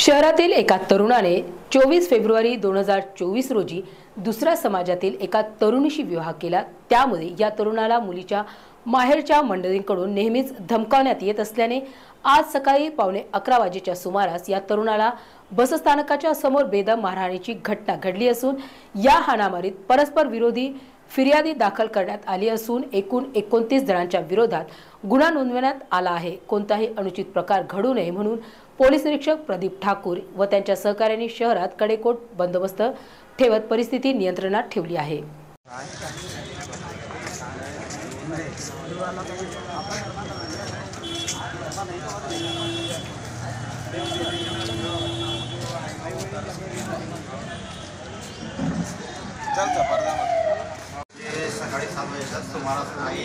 शहरातील एका तरुणाने चोवीस फेब्रुवारी दोन हजार चोवीस रोजी दुसऱ्या समाजातील एका तरुणीशी विवाह केला. त्यामुळे या तरुणाला मुलीच्या माहेरच्या मंडळींकडून नेहमीच धमकावण्यात येत असल्याने आज सकाळी पावणे अकरा वाजेच्या सुमारास या तरुणाला बसस्थानकाच्या समोर बेदम मारहाणीची घटना घडली असून या हाणामारीत परस्पर विरोधी फिर्यादी दाखल करण्यात आली असून एकूण एकोणतीस जणांच्या विरोधात गुन्हा नोंदवण्यात आला आहे. कोणताही अनुचित प्रकार घडू नये म्हणून पोलीस निरीक्षक प्रदीप ठाकूर व त्यांच्या सहकार्यांनी शहरात कडेकोट बंदोबस्त ठेवत परिस्थिती नियंत्रणात ठेवली आहे. सकाळी सात वाजता सुमारास आहे